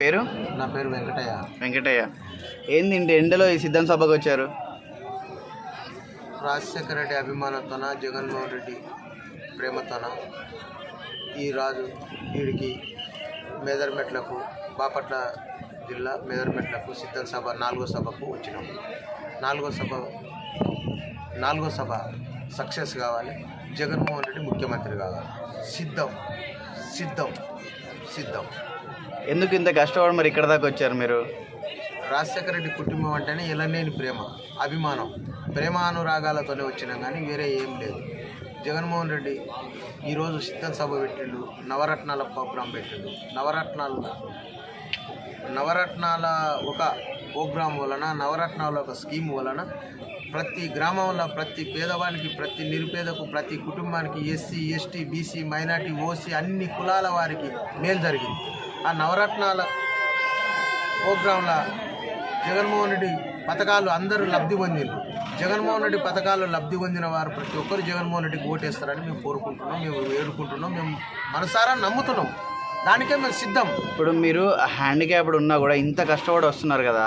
పేరు? నా పేరు వెంకటయ్య. వెంకటయ్య. ఏంది ఎండలో ఈ సిద్ధం సభకు వచ్చారు? రాజశేఖర రెడ్డి అభిమానంతోన జగన్మోహన్ రెడ్డి ప్రేమతోన ఈ రాజు వీడికి మేదర్మెట్లకు బాపట్ల జిల్లా మేదర్మెట్లకు సిద్ధం సభ నాలుగో సభకు వచ్చినాం. నాలుగో సభ నాలుగో సభ సక్సెస్ కావాలి. జగన్మోహన్ రెడ్డి ముఖ్యమంత్రి కావాలి. సిద్ధం సిద్ధం సిద్ధం. ఎందుకు ఇంత కష్టపడి మరి ఇక్కడ దాకా వచ్చారు మీరు? రాజశేఖర రెడ్డి కుటుంబం అంటేనే ఎలనేని ప్రేమ అభిమానం. ప్రేమ అనురాగాలతోనే వచ్చినాం కానీ వేరే ఏం లేదు. జగన్మోహన్ రెడ్డి ఈరోజు సిద్ధం సభ పెట్టిండు నవరత్నాల ప్రోగ్రాం పెట్టిండు. నవరత్నాలు నవరత్నాల ఒక ప్రోగ్రాం వలన నవరత్నాల ఒక స్కీమ్ వలన ప్రతి గ్రామంలో ప్రతి పేదవానికి ప్రతి నిరుపేదకు ప్రతి కుటుంబానికి SC ST BC minority OC అన్ని కులాల వారికి మేలు జరిగింది. ఆ నవరత్నాల ప్రోగ్రాంల జగన్మోహన్ రెడ్డి పథకాలు అందరూ లబ్ధి పొందిండ్రు. జగన్మోహన్ రెడ్డి పథకాలు లబ్ధి పొందిన వారు ప్రతి ఒక్కరు జగన్మోహన్ రెడ్డికి ఓటేస్తారని మేము కోరుకుంటున్నాం మేము వేడుకుంటున్నాం మేము మనసారా నమ్ముతున్నాం. దానికే మేము సిద్ధం. ఇప్పుడు మీరు హ్యాండిక్యాప్డ్ ఉన్నా కూడా ఇంత కష్టపడి వస్తున్నారు కదా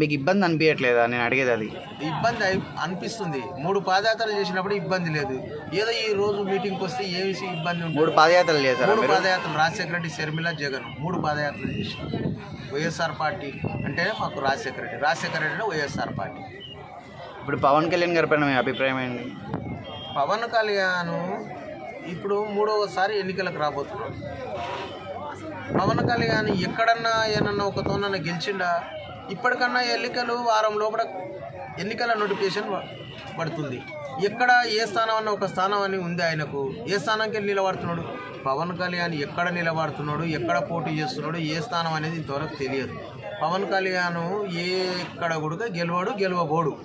మీకు ఇబ్బంది అనిపించట్లేదా నేను అడిగేది అది. ఇబ్బంది అనిపిస్తుంది. మూడు పాదయాత్రలు చేసినప్పుడు ఇబ్బంది లేదు. ఏదో ఈ రోజు మీటింగ్కి వస్తే ఏమి ఇబ్బంది ఉంటుంది? మూడు పాదయాత్రలు చేశారా మూడు పాదయాత్రలు. రాజశేఖర రెడ్డి షర్మిల జగన్ మూడు పాదయాత్రలు చేసినాం వైఎస్ఆర్ పార్టీ అంటేనే మాకు రాజశేఖర రెడ్డి రాజశేఖర రెడ్డి అంటే వైఎస్ఆర్ పార్టీ. ఇప్పుడు పవన్ కళ్యాణ్ గారి పైన మీ అభిప్రాయం ఏంటి? పవన్ కళ్యాణ్ ఇప్పుడు మూడవసారి ఎన్నికలకు రాబోతున్నాడు. పవన్ కళ్యాణ్ ఎక్కడన్నా ఏమన్నా ఒక తోనన్నా గెలిచిండా? ఇప్పటికన్నా ఎన్నికలు వారం లోపల ఎన్నికల నోటిఫికేషన్ ప- పడుతుంది. ఎక్కడ ఏ స్థానం అన్న ఒక స్థానం అని ఉంది ఆయనకు. ఏ స్థానానికి వెళ్ళి నిలబడుతున్నాడు? పవన్ కళ్యాణ్ ఎక్కడ నిలబడుతున్నాడు? ఎక్కడ పోటీ చేస్తున్నాడు? ఏ స్థానం అనేది ఇంతవరకు తెలియదు. పవన్ కళ్యాణ్ ఏ ఎక్కడ కూడా గెలవడు గెలవబోడు.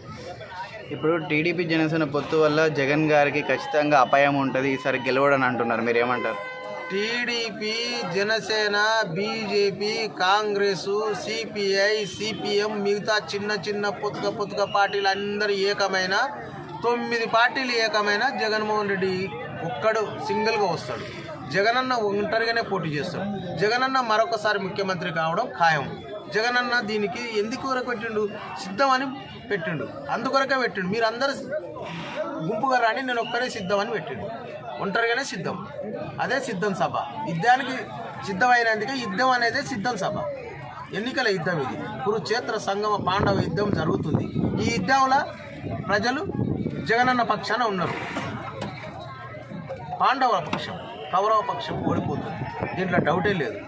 ఇప్పుడు టీడీపీ జనసేన పొత్తు వల్ల జగన్ గారికి ఖచ్చితంగా అపాయం ఉంటుంది. ఈసారి గెలవడని అంటున్నారు. మీరు ఏమంటారు టీడీపీ జనసేన బీజేపీ కాంగ్రెస్ సిపిఐ సిపిఎం మిగతా చిన్న చిన్న పొత్తుక పొత్తుక పార్టీలు అందరూ ఏకమైన తొమ్మిది పార్టీలు ఏకమైన జగన్మోహన్ రెడ్డి ఒక్కడు సింగిల్గా వస్తాడు. జగనన్న ఒంటరిగానే పోటీ చేస్తాడు. జగనన్న మరొకసారి ముఖ్యమంత్రి కావడం ఖాయం. జగనన్న దీనికి ఎందుకు వరకు పెట్టిండు? సిద్ధమని పెట్టిండు. అందుకొరకే పెట్టిండు. మీరు అందరూ గుంపుగా రాని నేను ఒక్కరే సిద్ధం అని పెట్టిండు. ఒంటరిగానే సిద్ధం. అదే సిద్ధం సభ. యుద్ధానికి సిద్ధమైనందుకే యుద్ధం అనేది సిద్ధం సభ. ఎన్నికల యుద్ధం ఇది. కురుక్షేత్ర సంగమ పాండవ యుద్ధం జరుగుతుంది. ఈ యుద్ధంలో ప్రజలు జగనన్న పక్షాన ఉన్నారు. పాండవ పక్షం కౌరవ పక్షం ఓడిపోతుంది. దీంట్లో డౌటే లేదు.